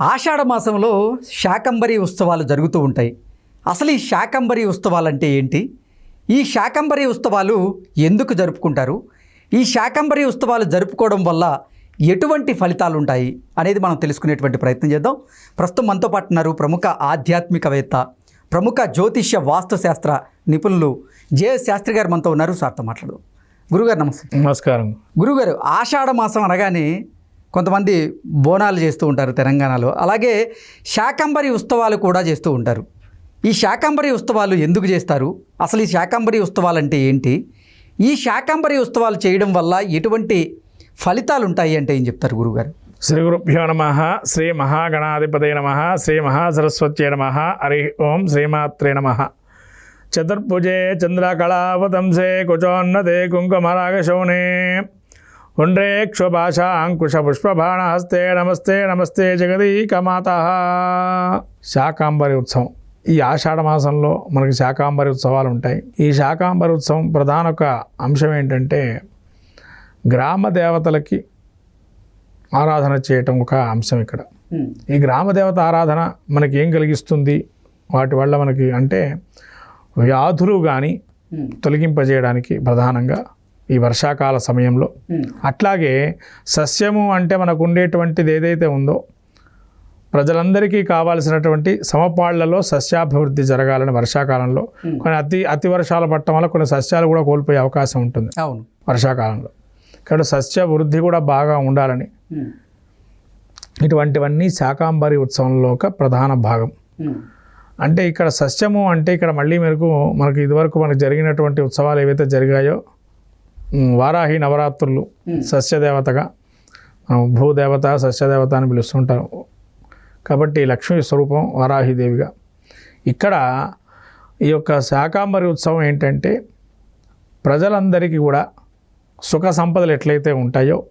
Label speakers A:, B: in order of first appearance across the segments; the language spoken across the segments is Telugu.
A: ఆషాఢ మాసంలో శాకంబరి ఉత్సవాలు జరుగుతూ ఉంటాయి. అసలు ఈ శాకంబరి ఉత్సవాలు అంటే ఏంటి? ఈ శాకంబరి ఉత్సవాలు ఎందుకు జరుపుకుంటారు? ఈ శాకంబరి ఉత్సవాలు జరుపుకోవడం వల్ల ఎటువంటి ఫలితాలు ఉంటాయి అనేది మనం తెలుసుకునేటువంటి ప్రయత్నం చేద్దాం. ప్రస్తుతం మనతో పాటు ఉన్నారు ప్రముఖ ఆధ్యాత్మికవేత్త ప్రముఖ జ్యోతిష్య వాస్తుశాస్త్ర నిపుణులు జే శాస్త్రి గారు మనతో ఉన్నారు. సార్తో మాట్లాడు గురుగారు నమస్తే.
B: నమస్కారం.
A: గురుగారు ఆషాఢ మాసం అనగానే కొంతమంది బోనాలు చేస్తూ ఉంటారు తెలంగాణలో. అలాగే శాకంబరి ఉత్సవాలు కూడా చేస్తూ ఉంటారు. ఈ శాకంబరి ఉత్సవాలు ఎందుకు చేస్తారు? అసలు ఈ శాకంబరి ఉత్సవాలు అంటే ఏంటి? ఈ శాకంబరి ఉత్సవాలు చేయడం వల్ల ఎటువంటి ఫలితాలు ఉంటాయి అంటే ఏం చెప్తారు గురుగారు?
B: శ్రీ గురుభ్యో నమ శ్రీ మహాగణాధిపతయ నమ శ్రీ మహాసరస్వత్యై నమ హరి ఓం శ్రీమాత్రే నమ. చతుర్భుజే చంద్రకళావతంసే కుచోన్నదే కుంకుమరాగశోనే. పుండ్రేక్షుభాషాంకుశ పుష్పబాణహస్తే నమస్తే నమస్తే జగదీకమాత. శాకాంబరి ఉత్సవం ఈ ఆషాఢ మాసంలో మనకి శాకాంబరి ఉత్సవాలు ఉంటాయి ఈ శాకాంబరి ఉత్సవం ప్రధాన ఒక అంశం ఏంటంటే గ్రామ దేవతలకి ఆరాధన చేయటం ఒక అంశం ఇక్కడ. ఈ గ్రామ దేవత ఆరాధన మనకి ఏం కలిగిస్తుంది? వాటి వల్ల మనకి అంటే వ్యాధులు కానీ తొలగింపజేయడానికి ప్రధానంగా ఈ వర్షాకాల సమయంలో. అట్లాగే సస్యము అంటే మనకు ఉండేటువంటిది ఏదైతే ఉందో ప్రజలందరికీ కావాల్సినటువంటి సమపాళ్ళలో సస్యాభివృద్ధి జరగాలని వర్షాకాలంలో. కొన్ని అతి అతి వర్షాలు పట్టడం వల్ల కొన్ని సస్యాలు కూడా కోల్పోయే అవకాశం ఉంటుంది
A: అవును.
B: వర్షాకాలంలో. కాబట్టి సస్య వృద్ధి కూడా బాగా ఉండాలని. ఇటువంటివన్నీ శాకాంబరి ఉత్సవంలో ఒక ప్రధాన భాగం. అంటే ఇక్కడ సస్యము అంటే ఇక్కడ మళ్ళీ మనకు మనకి ఇదివరకు మనకు జరిగినటువంటి ఉత్సవాలు ఏవైతే జరిగాయో వారాహి నవరాత్రులు సస్యదేవతగా మనం భూదేవత సస్యదేవత అని పిలుస్తుంటారు. కాబట్టి లక్ష్మీ స్వరూపం వారాహిదేవిగా. ఇక్కడ ఈ యొక్క శాకాంబరి ఉత్సవం ఏంటంటే ప్రజలందరికీ కూడా సుఖ సంపదలు ఎట్లయితే ఉంటాయో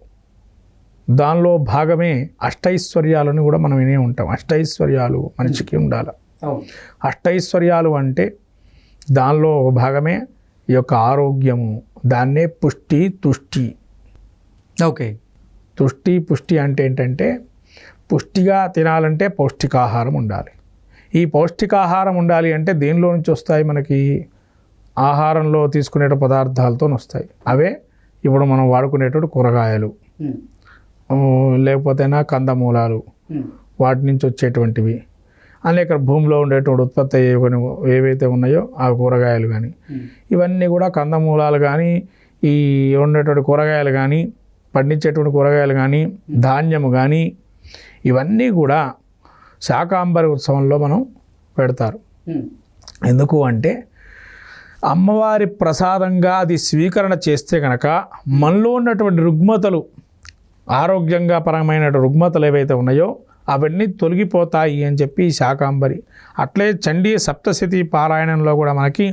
B: దానిలో భాగమే అష్టైశ్వర్యాలను కూడా మనం వినే ఉంటాం. అష్టైశ్వర్యాలు మనిషికి ఉండాలి. అష్టైశ్వర్యాలు అంటే దానిలో ఒక భాగమే ఈ యొక్క ఆరోగ్యము దాన్నే పుష్టి తుష్టి.
A: ఓకే.
B: తుష్టి పుష్టి అంటే ఏంటంటే పుష్టిగా తినాలంటే పౌష్టికాహారం ఉండాలి. ఈ పౌష్టికాహారం ఉండాలి అంటే దేనిలో నుంచి వస్తాయి మనకి? ఆహారంలో తీసుకునే పదార్థాలతో వస్తాయి. అవే ఇప్పుడు మనం వాడుకునేటువంటి కూరగాయలు. లేకపోతేనా కందమూలాలు. వాటి నుంచి వచ్చేటువంటివి. అనేక భూమిలో ఉండేటువంటి ఉత్పత్తి అయ్యే కొన్ని ఏవైతే ఉన్నాయో ఆ కూరగాయలు కానీ ఇవన్నీ కూడా కందమూలాలు కానీ ఈ ఉండేటువంటి కూరగాయలు కానీ పండించేటువంటి కూరగాయలు కానీ ధాన్యము కానీ ఇవన్నీ కూడా శాకాంబరి ఉత్సవంలో మనం పెడతారు. ఎందుకు అంటే అమ్మవారి ప్రసాదంగా అది స్వీకరణ చేస్తే కనుక మనలో ఉన్నటువంటి రుగ్మతలు ఆరోగ్యంగా పరమైన రుగ్మతలు ఏవైతే ఉన్నాయో అవన్నీ తొలగిపోతాయి అని చెప్పి శాకాంబరి. అట్లే చండీ సప్తశతి పారాయణంలో కూడా మనకి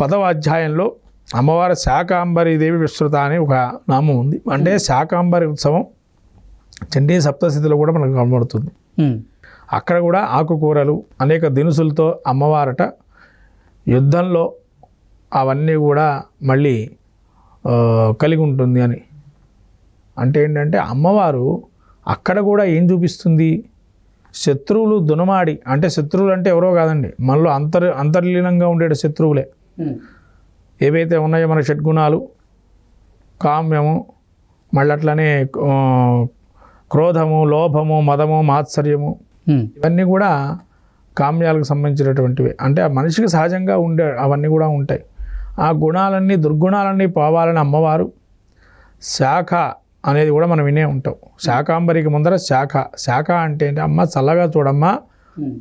B: పదవ అధ్యాయంలో అమ్మవారి శాకాంబరి దేవి విస్తృత అని ఒక నామం ఉంది. అంటే శాకాంబరి ఉత్సవం చండీ సప్తశతిలో కూడా మనకు కనబడుతుంది. అక్కడ కూడా ఆకుకూరలు అనేక దినుసులతో అమ్మవారట యుద్ధంలో అవన్నీ కూడా మళ్ళీ కలిగి ఉంటుంది అని. అంటే ఏంటంటే అమ్మవారు అక్కడ కూడా ఏం చూపిస్తుంది? శత్రువులు దునమాడి అంటే శత్రువులు అంటే ఎవరో కాదండి. మనలో అంతర్ అంతర్లీనంగా ఉండే శత్రువులే. ఏవైతే ఉన్నాయో మన షడ్గుణాలు కామ్యము మళ్ళీ అట్లనే క్రోధము లోభము మదము మాత్సర్యము ఇవన్నీ కూడా కామ్యాలకు సంబంధించినటువంటివి. అంటే ఆ మనిషికి సహజంగా ఉండే అవన్నీ కూడా ఉంటాయి. ఆ గుణాలన్నీ దుర్గుణాలన్నీ పోవాలని అమ్మవారు శాఖ అనేది కూడా మనం వినే ఉంటాం. శాకాంబరికి ముందర శాఖ. శాఖ అంటే ఏంటి? అమ్మ చల్లగా చూడమ్మా.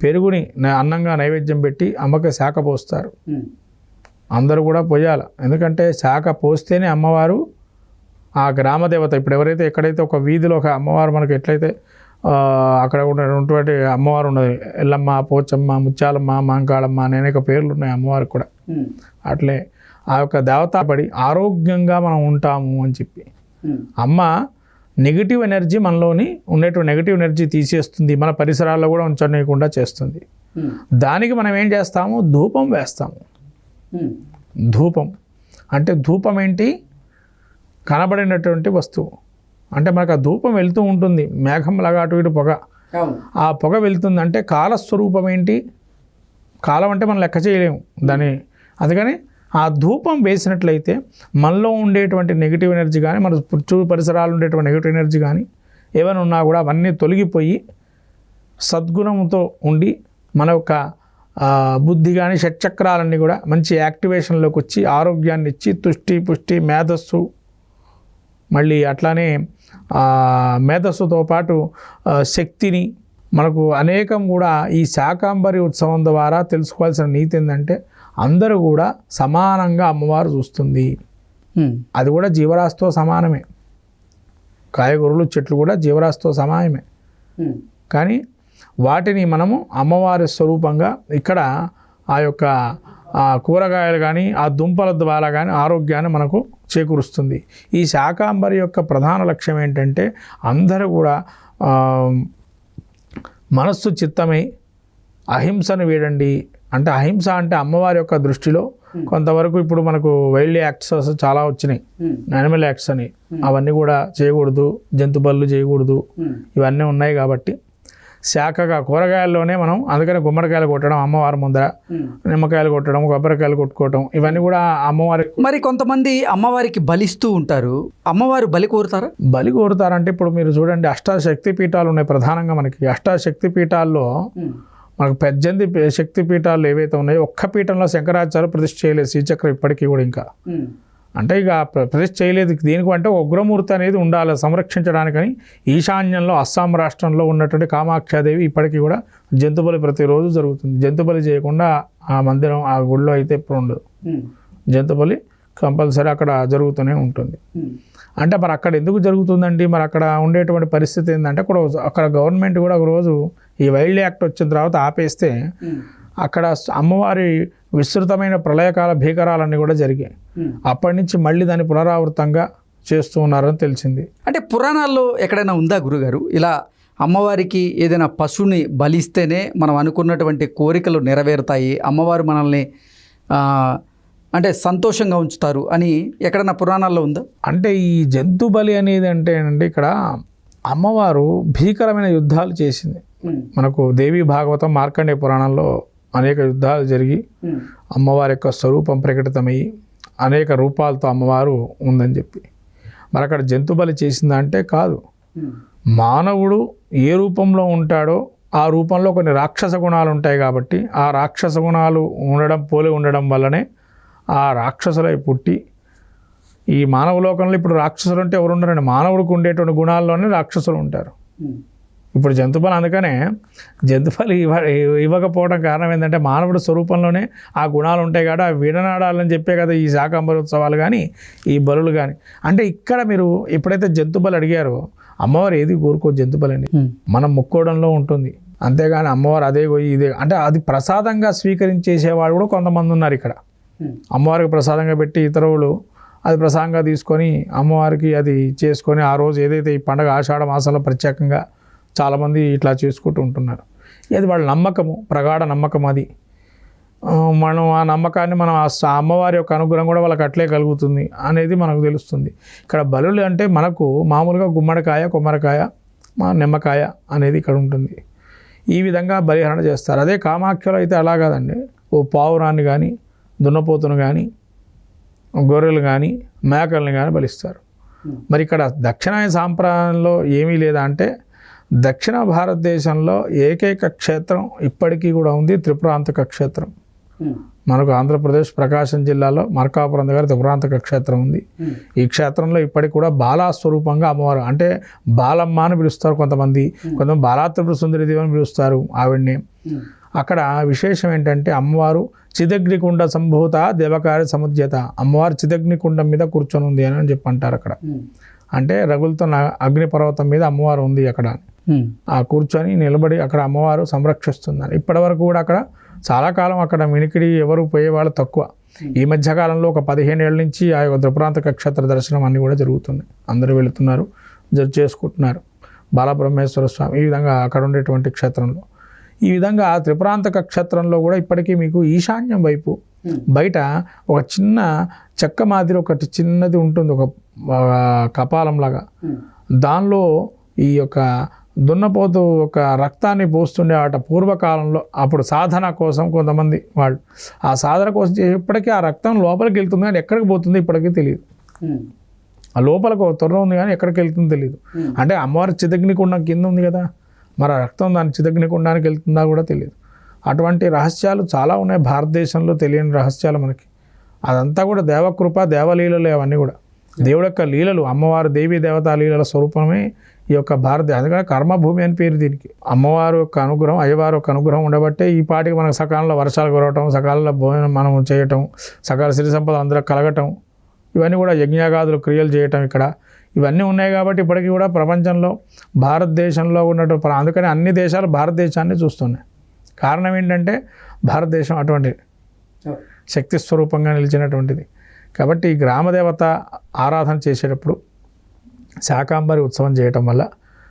B: పెరుగుని అన్నంగా నైవేద్యం పెట్టి అమ్మకి శాఖ పోస్తారు. అందరూ కూడా పోయాలి. ఎందుకంటే శాఖ పోస్తేనే అమ్మవారు ఆ గ్రామ దేవత. ఇప్పుడు ఎవరైతే ఎక్కడైతే ఒక వీధిలో ఒక అమ్మవారు మనకి ఎట్లయితే అక్కడ ఉన్నటువంటి అమ్మవారు ఉన్నది ఎల్లమ్మ పోచమ్మ ముత్యాలమ్మ మాంకాళమ్మ అనే అనేక పేర్లు ఉన్నాయి అమ్మవారికి కూడా. అట్లే ఆ యొక్క దేవత పడి ఆరోగ్యంగా మనం ఉంటాము అని చెప్పి. అమ్మ నెగిటివ్ ఎనర్జీ మనలోని ఉండేటువంటి నెగిటివ్ ఎనర్జీ తీసేస్తుంది. మన పరిసరాల్లో కూడా ఉంచనీయకుండా చేస్తుంది. దానికి మనం ఏం చేస్తాము? ధూపం వేస్తాము. ధూపం. అంటే ధూపం ఏంటి? కనబడినటువంటి వస్తువు. అంటే మనకు ఆ ధూపం వెళ్తూ ఉంటుంది. మేఘంలాగా అటు ఇటు పొగ. ఆ పొగ వెళ్తుందంటే కాలస్వరూపం ఏంటి? కాలం అంటే మనం లెక్క చేయలేము. దాన్ని అందుకని ఆ ధూపం వేసినట్లయితే మనలో ఉండేటువంటి నెగిటివ్ ఎనర్జీ కానీ మన చుట్టూ పరిసరాలు ఉండేటువంటి నెగిటివ్ ఎనర్జీ కానీ ఏమైనా ఉన్నా కూడా అవన్నీ తొలగిపోయి సద్గుణంతో ఉండి మన యొక్క బుద్ధి కానీ షట్చక్రాలన్నీ కూడా మంచి యాక్టివేషన్లోకి వచ్చి ఆరోగ్యాన్ని ఇచ్చి తుష్టి పుష్టి మేధస్సు మళ్ళీ అట్లానే మేధస్సుతో పాటు శక్తిని మనకు అనేకం కూడా ఈ శాకాంబరి ఉత్సవం ద్వారా తెలుసుకోవాల్సిన నీతి ఏంటంటే అందరూ కూడా సమానంగా అమ్మవారు చూస్తుంది. అది కూడా జీవరాశితో సమానమే. కాయగూరలు చెట్లు కూడా జీవరాశితో సమానమే. కానీ వాటిని మనము అమ్మవారి స్వరూపంగా ఇక్కడ ఆ యొక్క ఆ కూరగాయలు కానీ ఆ దుంపల ద్వారా కానీ ఆరోగ్యాన్ని మనకు చేకూరుస్తుంది. ఈ శాకాంబరి యొక్క ప్రధాన లక్ష్యం ఏంటంటే అందరూ కూడా మనస్సు చిత్తమై అహింసను వీడండి. అంటే అహింస అంటే అమ్మవారి యొక్క దృష్టిలో కొంతవరకు ఇప్పుడు మనకు వైల్డ్ యాక్ట్స్ చాలా వచ్చినాయి. యానిమల్ యాక్ట్స్ అని. అవన్నీ కూడా చేయకూడదు జంతు బళ్ళు చేయకూడదు. ఇవన్నీ ఉన్నాయి కాబట్టి శాఖగా కూరగాయల్లోనే మనం అందుకని గుమ్మడికాయలు కొట్టడం అమ్మవారి ముందర నిమ్మకాయలు కొట్టడం కొబ్బరికాయలు కొట్టుకోవటం ఇవన్నీ కూడా అమ్మవారి
A: మరి కొంతమంది అమ్మవారికి బలిస్తూ ఉంటారు. అమ్మవారు బలి కోరుతారా?
B: బలి కోరుతారంటే ఇప్పుడు మీరు చూడండి అష్టాశక్తి పీఠాలు ఉన్నాయి ప్రధానంగా మనకి. అష్టాశక్తి పీఠాల్లో మనకు పద్దెనిమిది పే- శక్తి పీఠాలు ఏవైతే ఉన్నాయో ఒక్క పీఠంలో శంకరాచార్య ప్రతిష్ఠ చేయలేదు శ్రీచక్రం ఇప్పటికీ కూడా ఇంకా. అంటే ఇక ప్ర- ప్రతిష్ఠ చేయలేదు. దీనికి అంటే ఒక ఉగ్రమూర్తి అనేది ఉండాలి సంరక్షించడానికని ఈశాన్యంలో అస్సాం రాష్ట్రంలో ఉన్నటువంటి కామాఖ్యాదేవి ఇప్పటికీ కూడా జంతుబలి ప్రతిరోజు జరుగుతుంది. జంతుబలి చేయకుండా ఆ మందిరం ఆ గుడిలో అయితే ఎప్పుడు ఉండదు. జంతుబలి కంపల్సరీ అక్కడ జరుగుతూనే ఉంటుంది. అంటే మరి అక్కడ ఎందుకు జరుగుతుందండి? మరి అక్కడ ఉండేటువంటి పరిస్థితి ఏంటంటే అక్కడ అక్కడ గవర్నమెంట్ కూడా ఒక రోజు ఈ వైల్డ్ యాక్ట్ వచ్చిన తర్వాత ఆపేస్తే అక్కడ అమ్మవారి విస్తృతమైన ప్రళయకాల భీకరాలన్నీ కూడా జరిగాయి. అప్పటి నుంచి మళ్ళీ దాన్ని పునరావృతంగా చేస్తూ ఉన్నారని తెలిసింది.
A: అంటే పురాణాల్లో ఎక్కడైనా ఉందా గురుగారు? ఇలా అమ్మవారికి ఏదైనా పశువుని బలిస్తేనే మనం అనుకున్నటువంటి కోరికలు నెరవేరుతాయి. అమ్మవారు మనల్ని అంటే సంతోషంగా ఉంచుతారు అని ఎక్కడైనా పురాణాల్లో ఉందా?
B: అంటే ఈ జంతు బలి అనేది అంటే అంటే ఇక్కడ అమ్మవారు భీకరమైన యుద్ధాలు చేసింది. మనకు దేవి భాగవతం మార్కండేయ పురాణంలో అనేక యుద్ధాలు జరిగి అమ్మవారి యొక్క స్వరూపం ప్రకటితమయ్యి అనేక రూపాలతో అమ్మవారు ఉందని చెప్పి. మరి అక్కడ జంతు బలి చేసిందా అంటే కాదు. మానవుడు ఏ రూపంలో ఉంటాడో ఆ రూపంలో కొన్ని రాక్షస గుణాలు ఉంటాయి కాబట్టి ఆ రాక్షస గుణాలు ఉండడం పోలి ఉండడం వల్లనే ఆ రాక్షసులై పుట్టి ఈ మానవ లోకంలో ఇప్పుడు రాక్షసులు అంటే ఎవరు ఉండరండి మానవుడికి ఉండేటువంటి గుణాల్లోనే రాక్షసులు ఉంటారు. ఇప్పుడు జంతుబలి అందుకనే జంతుబలి ఇవ్వ ఇవ్వకపోవడం కారణం ఏంటంటే మానవుడి స్వరూపంలోనే ఆ గుణాలు ఉంటాయి కాబట్టి అవి విడనాడాలని చెప్పే కదా ఈ శాకాంబరి ఉత్సవాలు కానీ ఈ బలులు కానీ. అంటే ఇక్కడ మీరు ఎప్పుడైతే జంతుబలి అడిగారో అమ్మవారు ఏది కోరుకో జంతుబలి అండి. మనం ముక్కోవడంలో ఉంటుంది. అంతేగాని అమ్మవారు అదే పోయి ఇదే. అంటే అది ప్రసాదంగా స్వీకరించేసేవాళ్ళు కూడా కొంతమంది ఉన్నారు ఇక్కడ. అమ్మవారికి ప్రసాదంగా పెట్టి ఇతరులు అది ప్రసాదంగా తీసుకొని అమ్మవారికి అది చేసుకొని ఆ రోజు ఏదైతే ఈ పండగ ఆషాఢ మాసంలో ప్రత్యేకంగా చాలామంది ఇట్లా చేసుకుంటూ ఉంటున్నారు. ఇది వాళ్ళ నమ్మకము ప్రగాఢ నమ్మకం అది. మనం ఆ నమ్మకాన్ని మనం ఆ అమ్మవారి యొక్క అనుగ్రహం కూడా వాళ్ళకి అట్లే కలుగుతుంది అనేది మనకు తెలుస్తుంది. ఇక్కడ బలులు అంటే మనకు మామూలుగా గుమ్మడికాయ కొమ్మరికాయ మా నిమ్మకాయ అనేది ఇక్కడ ఉంటుంది. ఈ విధంగా బలిహరణ చేస్తారు. అదే కామాఖ్యలో అయితే అలా కాదండి. ఓ పావురాన్ని కానీ దున్నపోతును కానీ గొర్రెలు కానీ మేకల్ని కానీ బలిస్తారు. మరి ఇక్కడ దక్షిణాయ సాంప్రదాయంలో ఏమీ లేదా అంటే దక్షిణ భారతదేశంలో ఏకైక క్షేత్రం ఇప్పటికీ కూడా ఉంది త్రిపురాంతక క్షేత్రం. మనకు ఆంధ్రప్రదేశ్ ప్రకాశం జిల్లాలో మార్కాపురం దగ్గర త్రిపురాంతక క్షేత్రం ఉంది. ఈ క్షేత్రంలో ఇప్పటికి కూడా బాలా స్వరూపంగా అమ్మవారు అంటే బాలమ్మ అని పిలుస్తారు కొంతమంది. కొంతమంది బాలా త్రిపుర సుందరి అని పిలుస్తారు ఆవిడ్ని. అక్కడ విశేషం ఏంటంటే అమ్మవారు చిదగ్నికుండ సంభూత దేవకార్య సముద్యత. అమ్మవారు చిదగ్నికుండం మీద కూర్చొని ఉంది అని చెప్పి అంటారు అక్కడ అంటే రగులుతో అగ్నిపర్వతం మీద అమ్మవారు ఉంది అక్కడ. ఆ కూర్చొని నిలబడి అక్కడ అమ్మవారు సంరక్షిస్తుందని ఇప్పటి వరకు కూడా అక్కడ చాలా కాలం అక్కడ మినికిడి ఎవరు పోయేవాళ్ళు తక్కువ. ఈ మధ్య కాలంలో ఒక పదిహేను ఏళ్ళ నుంచి ఆ యొక్క త్రిపురాంత నక్షత్ర దర్శనం అన్నీ కూడా జరుగుతుంది అందరూ వెళుతున్నారు జరు చేసుకుంటున్నారు. బాలబ్రహ్మేశ్వర స్వామి ఈ విధంగా అక్కడ ఉండేటువంటి క్షేత్రంలో. ఈ విధంగా త్రిపురాంతక క్షేత్రంలో కూడా ఇప్పటికీ మీకు ఈశాన్యం వైపు బయట ఒక చిన్న చెక్క మాదిరి ఒకటి చిన్నది ఉంటుంది ఒక ఆ, కపాలంలాగా. దానిలో ఈ యొక్క దున్నపోతు ఒక రక్తాన్ని పోస్తుండే ఆట పూర్వకాలంలో. అప్పుడు సాధన కోసం కొంతమంది వాళ్ళు ఆ సాధన కోసం చేసేప్పటికీ ఆ రక్తం లోపలికి వెళ్తుంది కానీ ఎక్కడికి పోతుంది ఇప్పటికీ తెలియదు. ఆ లోపలికి ఒక తొర్ర ఉంది కానీ ఎక్కడికి వెళ్తుందో తెలియదు. అంటే అమ్మవారి చిదగ్నికుండం కింద ఉంది కదా. మరి రక్తం దాని చిదగ్నికుండానికి వెళ్తుందా కూడా తెలియదు. అటువంటి రహస్యాలు చాలా ఉన్నాయి భారతదేశంలో తెలియని రహస్యాలు మనకి. అదంతా కూడా దేవకృప దేవలీలలే అవన్నీ కూడా. దేవుడు యొక్క లీలలు అమ్మవారు దేవీ దేవతా లీలల స్వరూపమే ఈ యొక్క భారత అందుకని కర్మభూమి అని పేరు దీనికి. అమ్మవారు యొక్క అనుగ్రహం అయ్యవారు యొక్క అనుగ్రహం ఉండబట్టే ఈ పాటికి మనకు సకాలంలో వర్షాలు కురవటం సకాలంలో భోజనం మనం చేయటం సకాల సిరి సంపద అందరూ కలగటం ఇవన్నీ కూడా యజ్ఞాగాదులు క్రియలు చేయటం ఇక్కడ. ఇవన్నీ ఉన్నాయి కాబట్టి ఇప్పటికీ కూడా ప్రపంచంలో భారతదేశంలో ఉన్నట్టు ప్ర- అందుకని అన్ని దేశాలు భారతదేశాన్ని చూస్తున్నాయి. కారణం ఏంటంటే భారతదేశం అటువంటిది శక్తి స్వరూపంగా నిలిచినటువంటిది. కాబట్టి ఈ గ్రామదేవత ఆరాధన చేసేటప్పుడు శాకాంబరి ఉత్సవం చేయటం వల్ల